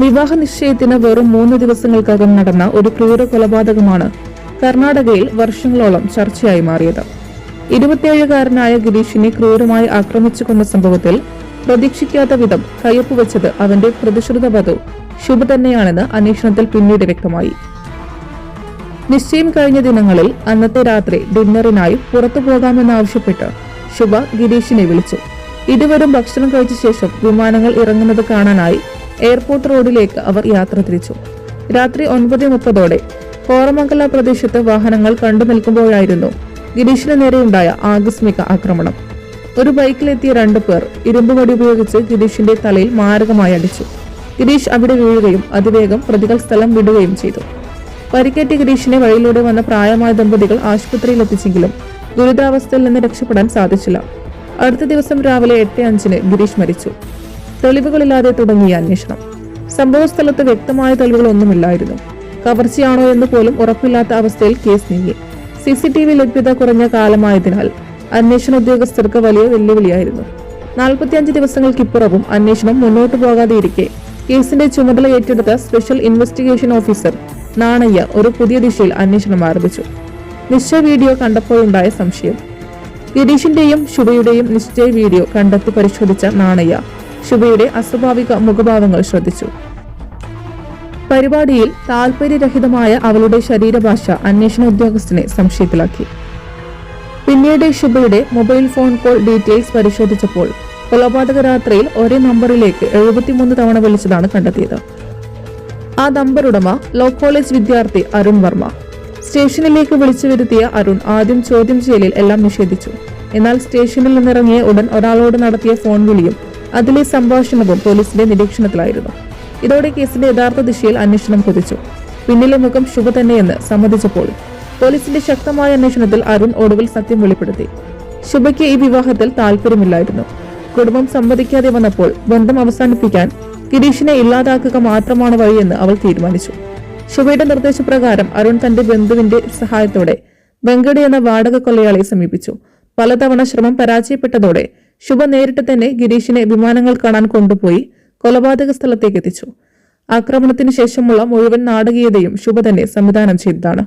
വിവാഹ നിശ്ചയത്തിന് വെറും മൂന്ന് ദിവസങ്ങൾക്കകം നടന്ന ഒരു ക്രൂര കൊലപാതകമാണ് കർണാടകയിൽ വർഷങ്ങളോളം ചർച്ചയായി മാറിയത്. ഇരുപത്തിയേഴുകാരനായ ഗിരീഷിനെ ക്രൂരമായി ആക്രമിച്ചു കൊന്ന സംഭവത്തിൽ പ്രതീക്ഷിക്കാത്ത വിധം കയ്യൊപ്പ് വെച്ചത് അവന്റെ പ്രതിശ്രുത ശുഭ തന്നെയാണെന്ന് അന്വേഷണത്തിൽ പിന്നീട് വ്യക്തമായി. നിശ്ചയം കഴിഞ്ഞ ദിനങ്ങളിൽ അന്നത്തെ രാത്രി ഡിന്നറിനായി പുറത്തു പോകാമെന്നാവശ്യപ്പെട്ട് ശുഭ ഗിരീഷിനെ വിളിച്ചു. ഇരുവരും ഭക്ഷണം കഴിച്ച ശേഷം വിമാനങ്ങൾ ഇറങ്ങുന്നത് കാണാനായി എയർപോർട്ട് റോഡിലേക്ക് അവർ യാത്ര തിരിച്ചു. രാത്രി ഒൻപത് മുപ്പതോടെ കോറമംഗല പ്രദേശത്ത് വാഹനങ്ങൾ കണ്ടു നിൽക്കുമ്പോഴായിരുന്നു ഗിരീഷിന് നേരെയുണ്ടായ ആകസ്മിക ആക്രമണം. ഒരു ബൈക്കിലെത്തിയ രണ്ടു പേർ ഇരുമ്പുവടി ഉപയോഗിച്ച് ഗിരീഷിന്റെ തലയിൽ മാരകമായി അടിച്ചു. ഗിരീഷ് അവിടെ വീഴുകയും അതിവേഗം പ്രതികൾ സ്ഥലം വിടുകയും ചെയ്തു. പരിക്കേറ്റ ഗിരീഷിനെ വഴിയിലൂടെ വന്ന പ്രായമായ ദമ്പതികൾ ആശുപത്രിയിൽ എത്തിച്ചെങ്കിലും ഗുരുതരാവസ്ഥയിൽ നിന്ന് രക്ഷപ്പെടാൻ സാധിച്ചില്ല. അടുത്ത ദിവസം രാവിലെ എട്ട് അഞ്ചിന് ഗിരീഷ് മരിച്ചു. തെളിവുകളില്ലാതെ തുടങ്ങിയ അന്വേഷണം. സംഭവ സ്ഥലത്ത് വ്യക്തമായ തെളിവുകളൊന്നുമില്ലായിരുന്നു. കവർച്ചയാണോ എന്ന് പോലും ഉറപ്പില്ലാത്ത അവസ്ഥയിൽ കേസ് നീങ്ങി. സി സി ടി വി ലഭ്യത കുറഞ്ഞ കാലമായതിനാൽ അന്വേഷണ ഉദ്യോഗസ്ഥർക്ക് വലിയ വെല്ലുവിളിയായിരുന്നു. നാൽപ്പത്തിയഞ്ച് ദിവസങ്ങൾക്കിപ്പുറവും അന്വേഷണം മുന്നോട്ടു പോകാതെ ഇരിക്കെ കേസിന്റെ ചുമതല ഏറ്റെടുത്ത സ്പെഷ്യൽ ഇൻവെസ്റ്റിഗേഷൻ ഓഫീസർ നാണയ്യ ഒരു പുതിയ ദിശയിൽ അന്വേഷണം ആരംഭിച്ചു. നിശ്ചയ വീഡിയോ കണ്ടപ്പോഴുണ്ടായ സംശയം. ഗിരീഷിന്റെയും ശുഭയുടെയും നിശ്ചയ വീഡിയോ കണ്ടെത്തി പരിശോധിച്ച നാണയ്യ ശുഭയുടെ അസ്വാഭാവിക മുഖഭാവങ്ങൾ ശ്രദ്ധിച്ചു. പരിപാടിയിൽ താൽപര്യരഹിതമായ അവളുടെ ശരീരഭാഷ അന്വേഷണ ഉദ്യോഗസ്ഥനെ സംശയത്തിലാക്കി. പിന്നീട് ശുഭയുടെ മൊബൈൽ ഫോൺ കോൾ ഡീറ്റെയിൽസ് പരിശോധിച്ചപ്പോൾ കൊലപാതക രാത്രിയിൽ ഒരേ നമ്പറിലേക്ക് എഴുപത്തിമൂന്ന് തവണ വിളിച്ചതാണ് കണ്ടെത്തിയത്. ആ നമ്പർ ഉടമ ലോ കോളേജ് വിദ്യാർത്ഥി അരുൺ വർമ്മ. സ്റ്റേഷനിലേക്ക് വിളിച്ചു വരുത്തിയ അരുൺ ആദ്യം ചോദ്യം ചെയ്യലിൽ എല്ലാം നിഷേധിച്ചു. എന്നാൽ സ്റ്റേഷനിൽ നിന്നിറങ്ങിയ ഉടൻ ഒരാളോട് നടത്തിയ ഫോൺ വിളിയും അതിലെ സംഭാഷണവും പോലീസിന്റെ നിരീക്ഷണത്തിലായിരുന്നു. ഇതോടെ കേസിന്റെ യഥാർത്ഥ ദിശയിൽ അന്വേഷണം കുതിച്ചു. പിന്നിലെ മുഖം ശുഭ തന്നെയെന്ന് സമ്മതിച്ചപ്പോൾ പോലീസിന്റെ ശക്തമായ അന്വേഷണത്തിൽ അരുൺ ഒടുവിൽ സത്യം വെളിപ്പെടുത്തി. ശുഭയ്ക്ക് ഈ വിവാഹത്തിൽ താല്പര്യമില്ലായിരുന്നു കുടുംബം സമ്മതിക്കാതെ വന്നപ്പോൾ ബന്ധം അവസാനിപ്പിക്കാൻ ഗിരീഷിനെ ഇല്ലാതാക്കുക മാത്രമാണ് വഴിയെന്ന് അവൾ തീരുമാനിച്ചു. ശുഭയുടെ നിർദ്ദേശപ്രകാരം അരുൺ തന്റെ ബന്ധുവിന്റെ സഹായത്തോടെ വെങ്കടി എന്ന വാടക കൊലയാളിയെ സമീപിച്ചു. പലതവണ ശ്രമം പരാജയപ്പെട്ടതോടെ ശുഭ നേരിട്ട് തന്നെ ഗിരീഷിനെ വിമാനങ്ങൾ കാണാൻ കൊണ്ടുപോയി കൊലപാതക സ്ഥലത്തേക്ക് എത്തിച്ചു. ആക്രമണത്തിന് ശേഷമുള്ള മുഴുവൻ നാടകീയതയും ശുഭ തന്നെ സംവിധാനം ചെയ്തതാണ്.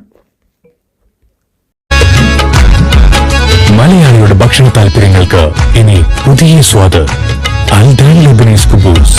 മലയാളിയുടെ ഭക്ഷണ താല്പര്യങ്ങൾക്ക് ഇനി പുതിയ സ്വാദ്. അൽദാൻ ലബനീസ് കുബൂസ്.